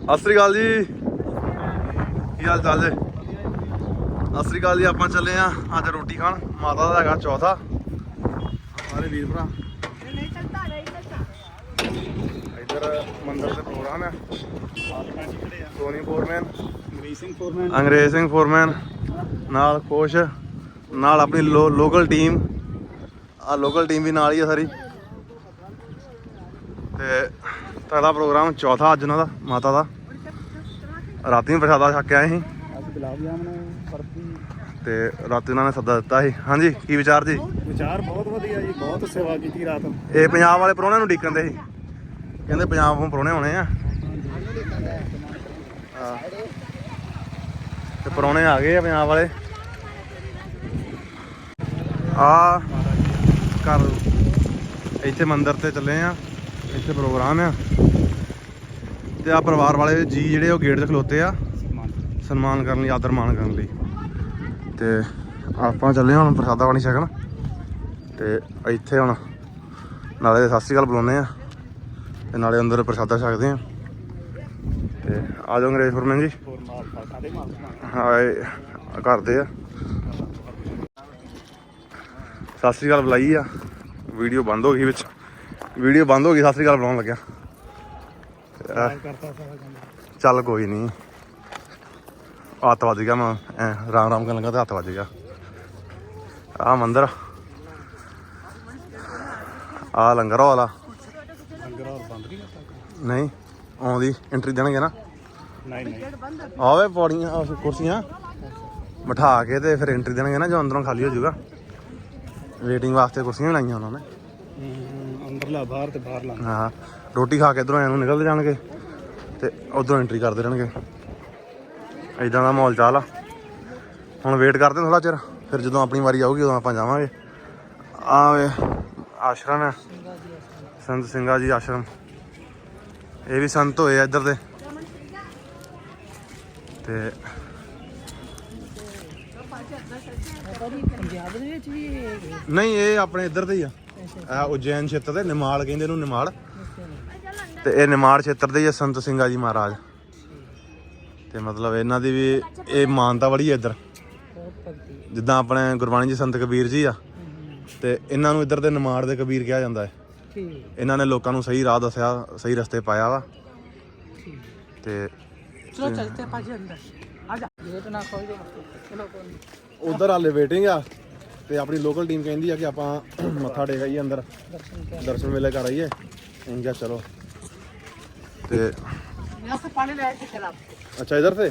ਸਤਿ ਸ੍ਰੀ ਅਕਾਲ ਜੀ। ਕੀ ਹਾਲ ਚਾਲ ਜੀ? ਸਤਿ ਸ੍ਰੀ ਅਕਾਲ ਜੀ, ਆਪਾਂ ਚੱਲੇ ਆ ਅੱਜ ਰੋਟੀ ਖਾਣ। ਮਾਤਾ ਦਾ ਹੈਗਾ ਚੌਥਾ। ਸਾਰੇ ਵੀਰ ਭਰਾ। ਇੱਧਰ ਮੰਦਰ ਦੇ ਪ੍ਰੋਗਰਾਮ ਹੈ ਸੋਨੀ ਫੋਰਮੈਨ ਅੰਗਰੇਜ਼ ਸਿੰਘ ਫੋਰਮੈਨ ਨਾਲ ਕੋਸ਼ ਨਾਲ ਆਪਣੀ ਲੋਕਲ ਟੀਮ ਆ ਲੋਕਲ ਟੀਮ ਵੀ ਨਾਲ ਹੀ ਆ ਸਾਰੀ। ਤੇ ਤੁਹਾਡਾ ਪ੍ਰੋਗਰਾਮ ਚੌਥਾ ਅੱਜ ਉਹਨਾਂ ਦਾ ਮਾਤਾ ਦਾ। ਰਾਤੀ ਨੂੰ ਪ੍ਰਸ਼ਾਦਾ ਛੱਕ ਆਏ ਸੀ। ਤੇ ਰਾਤੀ ਉਹਨਾਂ ਨੇ ਸੱਦਾ ਦਿੱਤਾ ਸੀ। ਹਾਂਜੀ ਕੀ ਵਿਚਾਰ ਜੀ? ਵਿਚਾਰ ਬਹੁਤ ਵਧੀਆ ਜੀ ਬਹੁਤ ਸੇਵਾ ਕੀਤੀ ਰਾਤ ਇਹ ਪੰਜਾਬ ਵਾਲੇ ਪ੍ਰਾਹੁਣਿਆਂ ਨੂੰ ਡੀਕਣ ਦੇ ਸੀ। ਕਹਿੰਦੇ ਪੰਜਾਬ ਤੋਂ ਪ੍ਰਾਹੁਣੇ ਆਉਣੇ ਆ। ਹਾਂ। ਤੇ ਪ੍ਰਾਹੁਣੇ ਆ ਗਏ ਆ ਪੰਜਾਬ ਵਾਲੇ। ਆ ਘਰ ਇੱਥੇ ਮੰਦਿਰ ਤੇ ਚੱਲੇ ਆ। ਇੱਥੇ ਪ੍ਰੋਗਰਾਮ ਆ। ਤੇ ਆ ਪਰਿਵਾਰ ਵਾਲੇ ਜੀ ਜਿਹੜੇ ਉਹ ਗੇਟ 'ਚ ਖਲੋਤੇ ਆ। ਸਨਮਾਨ ਕਰਨ ਲਈ, ਆਦਰ ਮਾਣ ਕਰਨ ਲਈ। ਤੇ ਆਪਾਂ ਚੱਲੇ ਹਾਂ ਹੁਣ ਪ੍ਰਸਾਦਾ ਪਾਣੀ ਛਕਣ। ਤੇ ਇੱਥੇ ਹੁਣ ਨਾਲੇ ਸਤਿ ਸ਼੍ਰੀ ਅਕਾਲ ਬੁਲਾਉਂਦੇ ਆ ਤੇ ਨਾਲੇ ਅੰਦਰ ਪ੍ਰਸਾਦਾ ਛਕਦੇ ਆ ਤੇ ਆ ਜਾਓ ਅੰਗਰੇਜ਼ ਫੁਰਮਨ ਜੀ। ਹੋਰ ਮਾਲ ਸਾਡੇ ਹਾਏ, ਕਰਦੇ ਆ। ਸਤਿ ਸ਼੍ਰੀ ਅਕਾਲ ਬੁਲਾਈ ਆ। ਵੀਡੀਓ ਬੰਦ ਹੋ ਗਈ ਵਿੱਚ। ਵੀਡੀਓ ਬੰਦ ਹੋ ਗਈ, ਸਤਿ ਸ਼੍ਰੀ ਅਕਾਲ ਬੁਲਾਉਣ ਲੱਗਿਆ। ਅਹ ਕਰਤਾ ਸਾਰਾ ਕੰਮ ਚੱਲ ਕੋਈ ਨਹੀਂ ਹੱਥ ਵੱਜ ਗਿਆ ਮੈਂ, ਐ ਰਾਮ ਰਾਮ ਕਰਨ ਲੱਗਾ ਤੇ ਹੱਥ ਵੱਜ ਗਿਆ। ਆ ਮੰਦਰ। ਆ ਲੰਗਰ ਵਾਲਾ ਲੰਗਰ ਹੋਰ ਬੰਦ ਨਹੀਂ ਕਰਤਾ ਨਹੀਂ ਆਉਂਦੀ ਐਂਟਰੀ ਦੇਣਗੇ ਨਾ? ਨਹੀਂ ਨਹੀਂ ਆਵੇ ਪੌੜੀਆਂ ਕੁਰਸੀਆਂ। ਬਿਠਾ ਕੇ ਤੇ ਫਿਰ ਐਂਟਰੀ ਦੇਣਗੇ ਨਾ, ਜੋ ਅੰਦਰੋਂ ਖਾਲੀ ਹੋ ਜਾਊਗਾ। ਵੇਟਿੰਗ ਵਾਸਤੇ ਕੁਰਸੀਆਂ ਵੀ ਲਾਈਆਂ ਉਹਨਾਂ ਨੇ। ਅੰਦਰਲਾ ਬਾਹਰ ਤੇ ਬਾਹਰ ਲਾ ਹਾਂ ਰੋਟੀ ਖਾ ਕੇ ਇਧਰੋਂ ਐਨੂੰ ਨਿਕਲਦੇ ਜਾਣਗੇ ਤੇ ਉਧਰੋਂ ਐਂਟਰੀ ਕਰਦੇ ਰਹਿਣਗੇ। ਐਦਾਂ ਦਾ ਮਾਹੌਲ ਚਾਲ ਆ। ਹੁਣ ਵੇਟ ਕਰਦੇ ਥੋੜਾ ਚਿਰ ਫਿਰ ਜਦੋਂ ਆਪਣੀ ਵਾਰੀ ਆਊਗੀ ਉਦੋਂ ਆਪਾਂ ਜਾਵਾਂਗੇ। ਆ ਵੇ ਆਸ਼ਰਮ ਹੈ। ਸੰਤ ਸਿੰਘਾ ਜੀ ਆਸ਼ਰਮ। ਇਹ ਵੀ ਸੰਤ ਹੋਏ ਆ ਇੱਧਰ ਦੇ। ਤੇ ਪੰਜਾਬ ਦੇ ਵਿੱਚ ਵੀ ਇਹ ਨਹੀਂ ਇਹ ਆਪਣੇ ਇੱਧਰ ਦੇ ਹੀ ਆ। ਆ ਉਜੈਨ ਖੇਤਰ ਦੇ ਨਿਮਾਲ ਕਹਿੰਦੇ ਇਹਨੂੰ ਨਿਮਾਲ। ਤੇ ਇਹ ਨਿਮਾੜ ਖੇਤਰ ਦੇ ਹੀ ਆ ਸੰਤ ਸਿੰਘਾ ਜੀ ਮਹਾਰਾਜ। ਤੇ ਮਤਲਬ ਇਹਨਾਂ ਦੀ ਵੀ ਇਹ ਮਾਨਤਾ ਬੜੀ ਹੈ ਇੱਧਰ। ਜਿੱਦਾਂ ਆਪਣੇ ਗੁਰਬਾਣੀ ਜੀ ਸੰਤ ਕਬੀਰ ਜੀ ਆ ਤੇ ਇਹਨਾਂ ਨੂੰ ਇੱਧਰ ਦੇ ਨਿਮਾੜ ਦੇ ਕਬੀਰ ਕਿਹਾ ਜਾਂਦਾ ਹੈ। ਇਹਨਾਂ ਨੇ ਲੋਕਾਂ ਨੂੰ ਸਹੀ ਰਾਹ ਦੱਸਿਆ ਸਹੀ ਰਸਤੇ ਪਾਇਆ ਵਾ। ਤੇ ਚਲੋ ਚਲਤੇ ਪਾਜੀ ਅੰਦਰ। ਆ ਜਾ। ਗੇਟ ਨਾ ਖੋਲ ਦੇ। ਚਲੋ। ਉਧਰ ਹਾਲੇ ਵੇਟਿੰਗ ਆ। ਤੇ ਆਪਣੀ ਲੋਕਲ ਟੀਮ ਕਹਿੰਦੀ ਆ ਕਿ ਆਪਾਂ ਮੱਥਾ ਟੇਕ ਆਈਏ ਅੰਦਰ ਦਰਸ਼ਨ ਕਰ ਦਰਸ਼ਨ ਮੇਲੇ ਕਰ ਆਈਏ ਅਸੀਂ ਕਿਹਾ ਚਲੋ ਤੇ यहाँ से पानी ले के चला अच्छा इधर से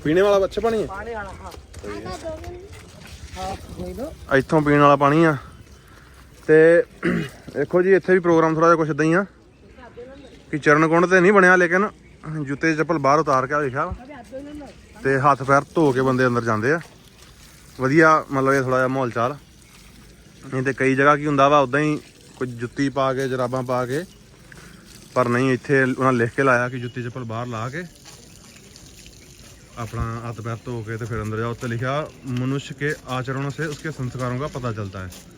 पीने वाला अच्छा पानी है पानी आना हाँ हाँ कोई दो ਇੱਥੋਂ ਪੀਣ ਵਾਲਾ ਪਾਣੀ ਆ ਤੇ ਦੇਖੋ ਜੀ ਇੱਥੇ ਵੀ ਪ੍ਰੋਗਰਾਮ ਥੋੜਾ ਜਿਹਾ ਕੁਛ ਇਦਾਂ ਹੀ ਆ ਕਿ ਚਰਨ ਤੇ ਨਹੀਂ ਬਣਿਆ ਲੇਕਿਨ ਜੁੱਤੇ ਚੱਪਲ ਬਾਹਰ ਉਤਾਰ ਕੇ ਆ ਲਿਖਿਆ ਵਾ ਤੇ ਹੱਥ ਪੈਰ ਧੋ ਕੇ ਬੰਦੇ ਅੰਦਰ ਜਾਂਦੇ ਆ ਵਧੀਆ ਮਤਲਬ ਇਹ ਥੋੜਾ ਜਿਹਾ ਮਾਹੌਲ ਚਾਲ ਨਹੀਂ ਤੇ ਕਈ ਜਗ੍ਹਾ ਕੀ ਹੁੰਦਾ ਵਾ ਉਦਾਂ ਹੀ ਕੋਈ ਜੁੱਤੀ ਪਾ ਕੇ ਜਰਾਬਾਂ ਪਾ ਕੇ ਪਰ ਨਹੀਂ ਇੱਥੇ ਉਹਨਾਂ ਲਿਖ ਕੇ ਲਾਇਆ ਕਿ ਜੁੱਤੀ ਚੱਪਲ ਬਾਹਰ ਲਾ ਕੇ अपना हाथ पैर धो के तो फिर अंदर जाओ तो लिखा मनुष्य के आचरणों से उसके संस्कारों का पता चलता है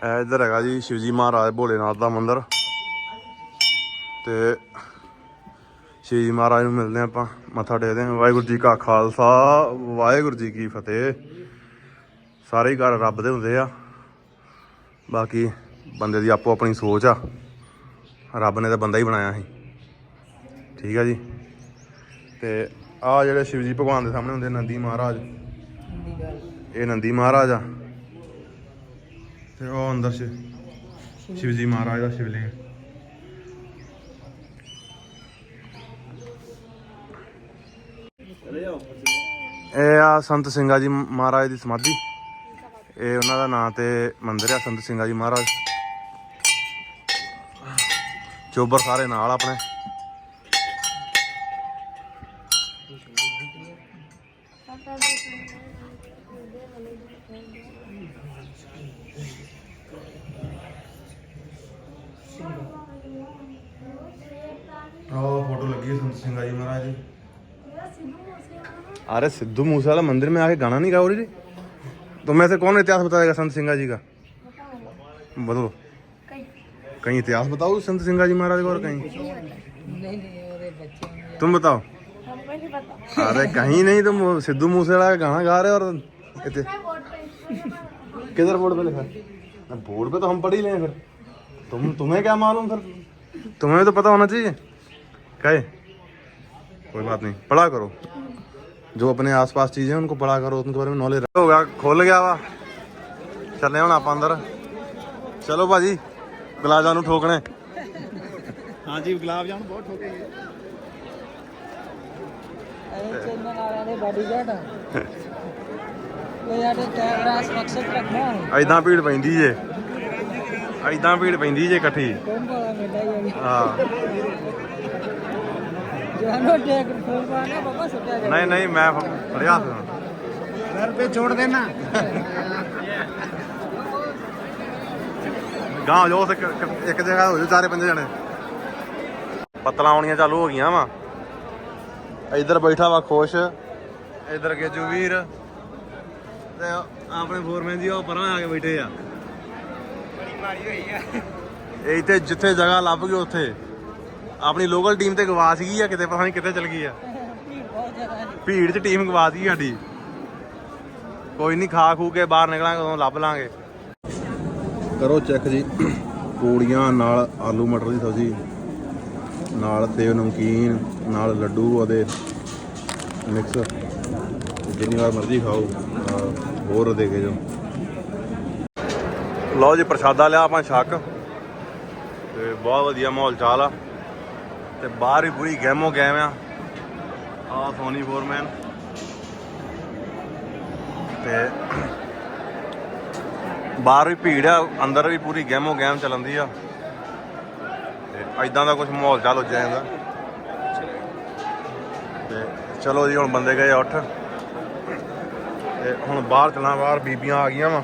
ਇਹ ਇੱਧਰ ਹੈਗਾ ਜੀ ਸ਼ਿਵਜੀ ਮਹਾਰਾਜ ਭੋਲੇਨਾਥ ਦਾ ਮੰਦਿਰ ਤੇ ਸ਼ਿਵਜੀ ਮਹਾਰਾਜ ਨੂੰ ਮਿਲਦੇ ਹਾਂ ਆਪਾਂ, ਮੱਥਾ ਟੇਕਦੇ ਹਾਂ। ਵਾਹਿਗੁਰੂ ਜੀ ਕਾ ਖਾਲਸਾ, ਵਾਹਿਗੁਰੂ ਜੀ ਕੀ ਫਤਿਹ। ਸਾਰੇ ਹੀ ਘਰ ਰੱਬ ਦੇ ਹੁੰਦੇ ਆ। ਬਾਕੀ ਬੰਦੇ ਦੀ ਆਪੋ ਆਪਣੀ ਸੋਚ ਆ। ਰੱਬ ਨੇ ਤਾਂ ਬੰਦਾ ਹੀ ਬਣਾਇਆ ਸੀ। ਠੀਕ ਆ ਜੀ। ਤੇ ਆ ਜਿਹੜੇ ਸ਼ਿਵ ਜੀ ਭਗਵਾਨ ਦੇ ਸਾਹਮਣੇ ਹੁੰਦੇ ਨੰਦੀ ਮਹਾਰਾਜ। ਇਹ ਨੰਦੀ ਮਹਾਰਾਜ ਆ। ਤੇ ਉਹ ਅੰਦਰ ਸ਼ਿਵ ਜੀ ਮਹਾਰਾਜ ਦਾ ਸ਼ਿਵਲਿੰਗ। ਇਹ ਆ ਸੰਤ ਸਿੰਘਾ ਜੀ ਮਹਾਰਾਜ ਦੀ ਸਮਾਧੀ। ਇਹ ਉਹਨਾਂ ਦਾ ਨਾਂ ਤੇ ਮੰਦਿਰ ਆ ਸੰਤ ਸਿੰਘਾ ਜੀ ਮਹਾਰਾਜ। ਚੋਬਰ ਸਾਰੇ ਨਾਲ ਆਪਣੇ। ਆਹ ਫੋਟੋ ਲੱਗੀ ਸੰਤ ਸਿੰਘਾ ਜੀ ਮਹਾਰਾਜ ਦੀ। अरे सिद्धू मूसेवाला मंदिर में आके गाना नहीं गा रही तो मैं से कौन इतिहास बताएगा संत सिंगा जी का बताओ कहीं इतिहास बताओ संत सिंगा जी महाराज को और कहीं नहीं नहीं अरे बच्चे हैं। तुम बताओ अरे कहीं नहीं तुम वो सिद्धू मूसेवाला का गाना गा रहे हो और इति- किधर बोर्ड पे लिखा है? ना, बोर्ड पे तो हम पढ़ ही लें फिर तुम तुम्हें क्या मालूम फिर तुम्हें तो पता होना चाहिए कहे कोई बात नहीं पढ़ा करो जो अपने आसपास चीजें हैं उनको पढ़ा करो उनके बारे में नॉलेज हो गया खोल गया वा ਚੱਲੇ ਹੁਣ ਆਪਾਂ ਅੰਦਰ ਚਲੋ ਭਾਜੀ ਗਲਾਜਾਂ ਨੂੰ ਠੋਕਣੇ ਹਾਂਜੀ ਗੁਲਾਬ ਜਾਮੁਨ ਬਹੁਤ ਠੋਕੇ ਗਏ अरे चेन्नई वाले ने बॉडीगार्ड है वो यार कैमरा सुरक्षित रखना है ਐਦਾਂ ਭੀੜ ਪੈਂਦੀ ਜੇ ਐਦਾਂ ਭੀੜ ਪੈਂਦੀ ਜੇ ਇਕੱਠੀ कौन बोला मिला ये ਹਾਂ जानो टेक फोन पर ना बाबा सुटा गया ਨਹੀਂ ਨਹੀਂ ਮੈਂ ਫੜਿਆ ਹੱਥ घर पे छोड़ देना ਗਾਂ ਜੋ ਇੱਕ ਇੱਕ ਜਗ੍ਹਾ ਹੋ ਜਾਓ ਚਾਰੇ ਪੰਜੇ ਜਣੇ ਪਤਲਾਂ ਆਉਣੀਆਂ ਚਾਲੂ ਹੋ ਗਈਆਂ ਵਾ ਇੱਧਰ ਬੈਠਾ ਵਾ ਖੁਸ਼ ਇੱਧਰ ਗੇਜੂ ਵੀਰ ਤੇ ਆਪਣੇ ਫੋਰਮੈਨ ਜੀ ਉਹ ਪਰਾਂ ਆ ਕੇ ਬੈਠੇ ਆ ਇਹ ਇੱਥੇ ਜਿੱਥੇ ਜਗ੍ਹਾ ਲੱਭ ਗਈ ਉੱਥੇ ਆਪਣੀ ਲੋਕਲ ਟੀਮ ਤੇ ਗਵਾ ਸੀਗੀ ਆ ਕਿਤੇ ਪਤਾ ਨਹੀਂ ਕਿੱਥੇ ਚਲ ਗਈ ਆ। ਭੀੜ 'ਚ ਟੀਮ ਗਵਾ ਸੀਗੀ ਸਾਡੀ। ਕੋਈ ਨਹੀਂ ਖਾ ਖੂ ਕੇ ਬਾਹਰ ਨਿਕਲਾਂਗੇ ਉਦੋਂ ਲੱਭ ਲਾਂਗੇ। ਕਰੋ ਚੈੱਕ ਜੀ। ਪੂੜੀਆਂ ਨਾਲ ਆਲੂ ਮਟਰ ਦੀ ਸਬਜ਼ੀ ਨਾਲ ਸੇਵ ਨਮਕੀਨ ਨਾਲ ਲੱਡੂ ਉਹਦੇ ਮਿਕਸ ਜਿੰਨੀ ਵਾਰ ਮਰਜ਼ੀ ਖਾਓ ਹੋਰ ਦੇ ਕੇ ਜਾਓ। ਲਓ ਜੀ ਪ੍ਰਸ਼ਾਦਾ ਲਿਆ ਆਪਾਂ ਛੱਕ ਤੇ ਬਹੁਤ ਵਧੀਆ ਮਾਹੌਲ ਚਾਲ ਆ। ਤੇ ਬਾਹਰ ਵੀ ਪੂਰੀ ਗੈਮੋ ਗੈਮ ਆ। ਆ ਸੋਨੀ ਫੋਰਮੈਨ ਤੇ ਬਾਹਰ ਵੀ ਭੀੜ ਆ, ਅੰਦਰ ਵੀ ਪੂਰੀ ਗੈਮੋ ਗੈਮ ਚੱਲਦੀ ਆ। ਤੇ ਐਦਾਂ ਦਾ ਕੁਝ ਮਾਹੌਲ ਚੱਲ ਹੋ ਜਾਂਦਾ। ਤੇ ਚਲੋ ਜੀ, ਹੁਣ ਬੰਦੇ ਗਏ ਉੱਠ। ਤੇ ਹੁਣ ਬਾਹਰ ਚੱਲਾਂ ਬਾਹਰ ਬੀਬੀਆਂ ਆ ਗਈਆਂ ਵਾ।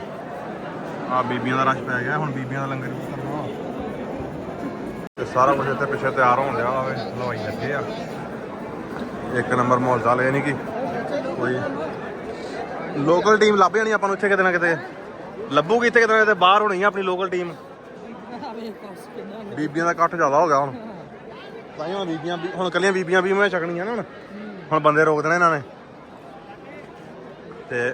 ਆ ਬੀਬੀਆਂ ਦਾ ਰਸ਼ ਪੈ ਗਿਆ, ਹੁਣ ਬੀਬੀਆਂ ਦਾ ਲੰਗਰ ਵੀ। ਸਾਰਾ ਕੁਝ ਇੱਥੇ ਪਿੱਛੇ ਤਿਆਰ ਹੋਣ ਡਿਆ ਹੋਵੇ ਹਲਵਾਈ ਲੱਗੇ ਆ। ਇੱਕ ਨੰਬਰ ਮੌਜਾ ਲੈ ਨਹੀਂ ਕਿ। ਕੋਈ ਲੋਕਲ ਟੀਮ ਲੱਭ ਜਾਣੀ ਆਪਾਂ ਨੂੰ ਇੱਥੇ ਕਿਤੇ ਨਾ ਕਿਤੇ। ਲੱਭੂਗੀ ਇੱਥੇ ਕਿਤੇ ਨਾ ਕਿਤੇ, ਬਾਹਰ ਹੋਣੀ ਆ ਆਪਣੀ ਲੋਕਲ ਟੀਮ ਬੀਬੀਆਂ ਦਾ ਇਕੱਠ ਜ਼ਿਆਦਾ ਹੋ ਗਿਆ ਹੁਣ। ਤਾਂ ਹੁਣ ਬੀਬੀਆਂ ਹੁਣ ਕੱਲੀਆਂ ਬੀਬੀਆਂ ਵੀ ਮੈਂ ਛਕਣੀਆਂ ਨਾ ਹੁਣ। ਹੁਣ ਬੰਦੇ ਰੋਕ ਦੇਣਾ ਇਹਨਾਂ ਨੇ। ਤੇ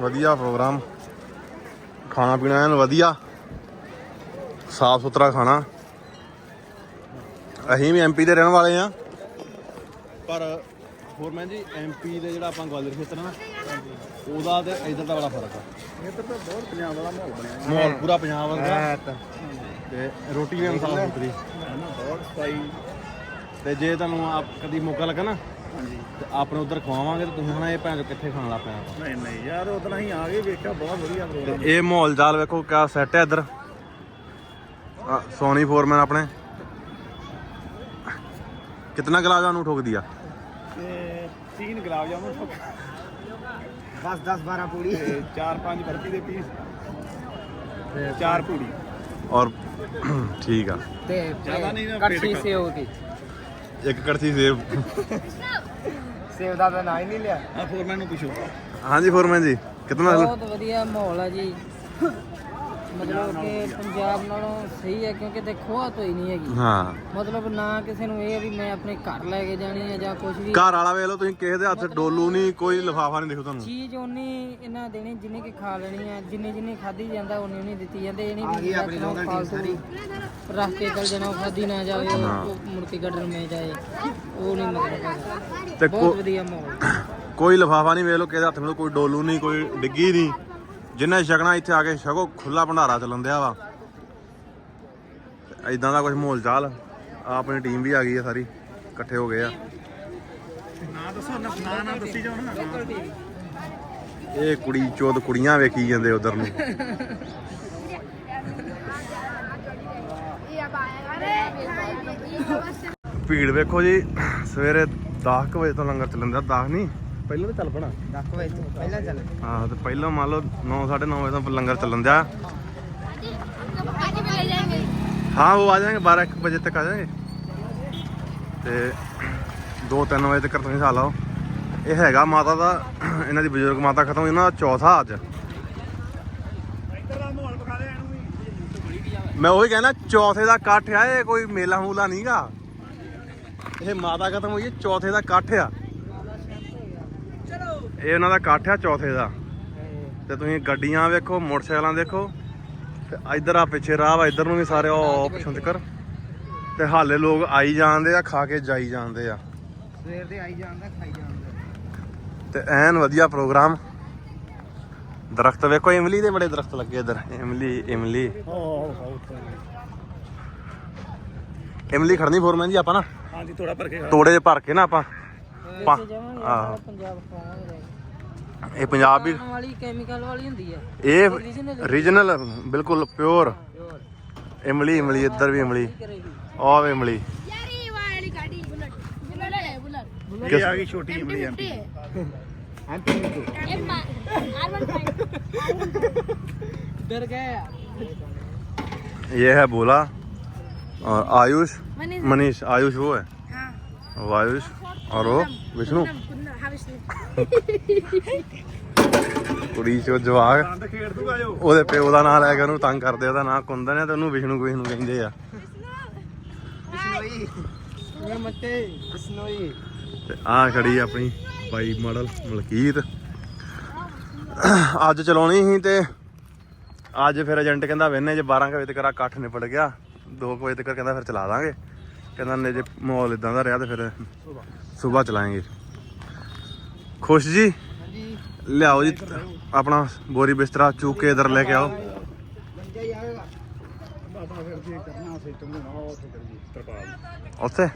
ਵਧੀਆ ਪ੍ਰੋਗਰਾਮ। ਖਾਣਾ ਪੀਣਾ ਐਨ ਵਧੀਆ। ਸਾਫ਼ ਸੁਥਰਾ ਖਾਣਾ। ਅਸੀਂ ਵੀ ਐਮਪੀ ਦੇ ਰਹਿਣ ਵਾਲੇ ਆ। ਪਰ ਹੋਰ ਮੈਂ ਜੀ ਐਮਪੀ ਦੇ ਜਿਹੜਾ ਆਪਾਂ ਗਵਾਲੀਅਰ ਖੇਤਰ ਨਾ ਉਹਦਾ ਤੇ ਇਧਰ ਦਾ ਬੜਾ ਫ਼ਰਕ ਆ। ਇੱਧਰ ਤਾਂ ਬਹੁਤ ਪੰਜਾਬ ਵਾਲਾ ਮਾਹੌਲ ਬਣਿਆ ਮਾਹੌਲ ਪੂਰਾ ਪੰਜਾਬ ਵਰਗਾ ਤੇ ਰੋਟੀ ਵੀ ਇਨਸਾਨ ਬਹੁਤ ਸਫ਼ਾਈ। ਤੇ ਜੇ ਤੁਹਾਨੂੰ ਆਪ ਕਦੀ ਮੌਕਾ ਲੱਗਾ ਨਾ ਹਾਂਜੀ ਤੇ ਆਪਣੇ ਉਧਰ ਖਵਾਵਾਂਗੇ ਤੇ ਤੁਸੀਂ ਹਣਾ ਇਹ ਭੈਣ ਚੋਦ ਕਿੱਥੇ ਖਾਣ ਲੱਗ ਪਿਆ ਨਹੀਂ ਨਹੀਂ ਯਾਰ ਉਦੋਂ ਅਸੀਂ ਆ ਗਏ ਵੇਖਿਆ ਬਹੁਤ ਵਧੀਆ ਪ੍ਰੋਗਰਾਮ ਇਹ ਮਾਹੌਲ ਜਾਲ ਵੇਖੋ ਕਿਆ ਸੈੱਟ ਹੈ ਇੱਧਰ ਆ ਸੋਨੀ ਫੋਰਮੈਨ ਆਪਣੇ ਕਿੰਨਾ ਗਲਾਸ ਨੂੰ ਠੋਕਦੀ ਆ ਤੇ ਤਿੰਨ ਗੁਲਾਬ ਜਾਮੁਨ बस दस बारह पूरी ਤੇ ਚਾਰ ਪੰਜ ਬਰਫੀ ਦੇ ਪੀਸ ਤੇ ਚਾਰ ਪੂੜੀ ਔਰ ਠੀਕ ਆ ਜ਼ਿਆਦਾ ਨਹੀਂ ਨਾ ਪੇਟ कड़छी खा- सेव की ਇੱਕ ਕੜਛੀ ਸੇਬ। सेव ਦਾ ਤਾਂ ਨਾਂ ਹੀ ਨਹੀਂ ਲਿਆ। ਆ ਫੋਰਮੈਨ ਨੂੰ ਪੁੱਛੋ। ਹਾਂਜੀ ਫੋਰਮੈਨ ਜੀ। ਕਿਤਨਾ ਬਹੁਤ ਵਧੀਆ ਮਾਹੌਲ ਹੈ ਜੀ। ਮਤਲਬ ਕਿ ਪੰਜਾਬ ਨਾਲੋਂ ਸਹੀ ਹੈ ਕਿਉਂਕਿ ਤੇ ਖੋਆ ਤੋਂ ਹੀ ਨਹੀਂ ਹੈਗੀ। ਹਾਂ। ਮਤਲਬ ਨਾ ਕਿਸੇ ਨੂੰ ਇਹ ਵੀ ਮੈਂ ਆਪਣੇ ਘਰ ਲੈ ਕੇ ਜਾਣੀ ਹੈ ਜਾਂ ਕੁਝ ਵੀ। ਘਰ ਵਾਲਾ ਵੇਖ ਲਓ ਤੁਸੀਂ ਕਿਸੇ ਦੇ ਹੱਥ ਡੋਲੂ ਨਹੀਂ ਕੋਈ ਲਿਫਾਫਾ ਨਹੀਂ ਦੇਖੋ ਤੁਹਾਨੂੰ। ਚੀਜ਼ ਉਨੀ ਇਹਨਾਂ ਦੇਣੀ ਜਿੰਨੀ ਕਿ ਖਾ ਲੈਣੀ ਹੈ ਜਿੰਨੀ ਜਿੰਨੀ ਖਾਦੀ ਜਾਂਦਾ ਉਨੀ ਉਨੀ ਦਿੱਤੀ ਜਾਂਦੇ ਇਹ ਨਹੀਂ ਵੀ ਆਪਣੀ ਲੋਕਲ ਟੀਮ ਸਾਰੀ ਰੱਖ ਕੇ ਚਲ ਜਾਣਾ ਉਹ ਖਾਦੀ ਨਾ ਜਾਵੇ ਉਹ- ਮੁੜ ਕੇ ਗੱਡਰ ਮੇ ਜਾਏ ਉਹ ਨਹੀਂ ਮਤਲਬ। ਤੇ ਬਹੁਤ ਵਧੀਆ ਮਾਹੌਲ। ਕੋਈ ਲਿਫਾਫਾ ਨਹੀਂ ਵੇਖ ਲਓ ਕਿਸੇ ਦੇ ਹੱਥ ਵਿੱਚ ਕੋਈ ਡੋਲੂ ਨਹੀਂ ਕੋਈ ਡਿੱਗੀ ਨਹੀਂ। ਜਿੰਨੇ ਛਕਣਾ ਇੱਥੇ ਆ ਕੇ ਛਕੋ ਖੁੱਲਾ ਭੰਡਾਰਾ ਚੱਲਣ ਦਿਆ ਵਾ। ਇਦਾਂ ਦਾ ਕੁਝ ਮਾਹੌਲ ਚਾਲ ਆਪਣੀ ਟੀਮ ਵੀ ਆ ਗਈ ਆ ਸਾਰੀ ਇਕੱਠੇ ਹੋ ਗਏ ਆ। ਨਾ ਦੱਸੋ ਨਾ ਨਾ ਨਾ ਦੱਸੀ ਜਾਓ ਨਾ। ਇਹ ਕੁੜੀ ਚੋਦ ਕੁੜੀਆਂ ਵੇਖੀ ਜਾਂਦੇ ਉਧਰ ਨੂੰ। ਭੀੜ ਵੇਖੋ ਜੀ ਸਵੇਰੇ 10 ਵਜੇ ਤੋਂ ਲੰਗਰ ਚੱਲਣ ਦਾ 10 ਨਹੀਂ ਪਹਿਲਾਂ ਤਾਂ ਚੱਲ ਪਣਾ। 10 ਵਜੇ ਪਹਿਲਾਂ ਚੱਲ। ਹਾਂ ਤੇ ਪਹਿਲਾਂ ਮੰਨ ਲਓ 9:30 ਵਜੇ ਤੋਂ ਲੰਗਰ ਚੱਲਣ ਦਿਆ। ਹਾਂ ਉਹ ਆ ਜਾਣਗੇ 12 1 ਵਜੇ ਤੱਕ ਆ ਜਾਣਗੇ। ਤੇ 2-3 ਵਜੇ ਤੱਕ ਤੁਸੀਂ ਸਾਹ ਲਾਓ। ਇਹ ਹੈਗਾ ਮਾਤਾ ਦਾ ਇਹਨਾਂ ਦੀ ਬਜ਼ੁਰਗ ਮਾਤਾ ਖਤਮ ਹੋਈ ਦਾ ਚੌਥਾ ਅੱਜ। ਮੈਂ ਉਹੀ ਕਹਿੰਦਾ ਚੌਥੇ ਦਾ ਇਕੱਠ ਆ ਇਹ ਕੋਈ ਮੇਲਾ ਮੂਲਾ ਨਹੀਂਗਾ ਇਹ ਮਾਤਾ ਖਤਮ ਹੋਈ ਚੌਥੇ ਦਾ ਇਕੱਠ ਆ। ਇਹ ਉਹਨਾਂ ਦਾ ਇਕੱਠ ਆ ਚੌਥੇ ਦਾ। ਤੇ ਤੁਸੀਂ ਗੱਡੀਆਂ ਵੇਖੋ ਮੋਟਰਸਾਈਕਲਾਂ ਦੇਖੋ। ਤੇ ਇਧਰ ਆ ਪਿੱਛੇ ਰਾਹ ਵਾ ਇਧਰ ਨੂੰ ਵੀ ਸਾਰੇ ਉਹ ਪਿੱਛੋਂ ਤੱਕ ਤੇ ਹਾਲੇ ਲੋਕ ਆਈ ਜਾਂਦੇ ਆ ਖਾ ਕੇ ਜਾਈ ਜਾਂਦੇ ਆ। ਸਵੇਰ ਦੇ ਆਈ ਜਾਂਦਾ ਖਾਈ ਜਾਂਦਾ। ਤੇ ਐਨ ਵਧੀਆ ਪ੍ਰੋਗਰਾਮ। ਦਰਖਤ ਵੇਖੋ ਇਮਲੀ ਦੇ ਬੜੇ ਦਰਖਤ ਲੱਗੇ ਇਧਰ। ਇਮਲੀ ਇਮਲੀ। ਇਮਲੀ ਖੜਨੀ ਫੋਰਮੈਨ ਜੀ ਆਪਾਂ ਨਾ? ਹਾਂਜੀ ਥੋੜਾ ਭਰ ਕੇ ਤੋੜੇ ਜਿਹੇ ਭਰ ਕੇ ਨਾ ਆਪਾਂ। ਪੰਜਾਬ ਇਹ ਪੰਜਾਬ ਵੀ ਖਾਣ ਵਾਲੀ ਕੈਮੀਕਲ ਵਾਲੀ ਹੁੰਦੀ ਹੈ ਇਹ Original? ਰੀਜਨਲ ਬਿਲਕੁਲ ਪਿਓਰ ਇਮਲੀ ਇਮਲੀ ਇੱਧਰ ਵੀ ਇਮਲੀ ਕਰੇਗੀ ਆਹ ਵੇ ਇਮਲੀ यार ये वाली गाड़ी बुलेट बुलेट है बुलेट ਇਹ ਆ ਗਈ ਛੋਟੀ Imli MP M R one five डर गया ये है बोला और आयुष मनीष मनीष आयुष वो है हाँ वो आयुष और वो विष्णु कुन्ना हाँ विष्णु ਕੁੜੀ ਚੋ ਜਵਾਗ ਦੰਦ ਖੇਡ ਦੂਗਾ ਜੋ ਉਹਦੇ ਪਿਓ ਦਾ ਨਾਂ ਲੈ ਕੇ ਉਹਨੂੰ ਤੰਗ ਕਰਦੇ ਉਹਦਾ ਨਾਂ ਕੁੰਦਨ ਹੈ ਤੇ ਉਹਨੂੰ ਵਿਸ਼ਨੂੰ ਕੋਈ ਨੂੰ ਕਹਿੰਦੇ ਆ बिश्नोई मैं मते बिश्नोई ਤੇ ਆਹ ਖੜੀ ਆ ਆਪਣੀ ਬਾਈ ਮਾਡਲ ਮਲਕੀਤ ਅੱਜ ਚਲਾਉਣੀ ਸੀ ਤੇ ਅੱਜ ਫਿਰ ਏਜੰਟ ਕਹਿੰਦਾ ਵੇਨੇ ਜੇ 12 ਕੁ ਵਜੇ ਤੱਕ ਆ ਇਕੱਠ ਨਿਪਟ ਗਿਆ 2 ਵਜੇ ਤੱਕ ਕਹਿੰਦਾ ਫਿਰ ਚਲਾ ਦਾਂਗੇ ਕਹਿੰਦਾ ਨੇ ਜੇ ਮਾਹੌਲ ਇਦਾਂ ਦਾ ਰਿਹਾ ਤੇ ਫਿਰ ਸੁਬਾਹ ਚਲਾਏਗੇ। ਖੁਸ਼ ਜੀ? ਲਿਆਓ ਜੀ ਆਪਣਾ ਬੋਰੀ ਬਿਸਤਰਾ ਚੁੱਕ ਕੇ ਇਧਰ ਲੈ ਕੇ ਆਓ। ਉੱਥੇ?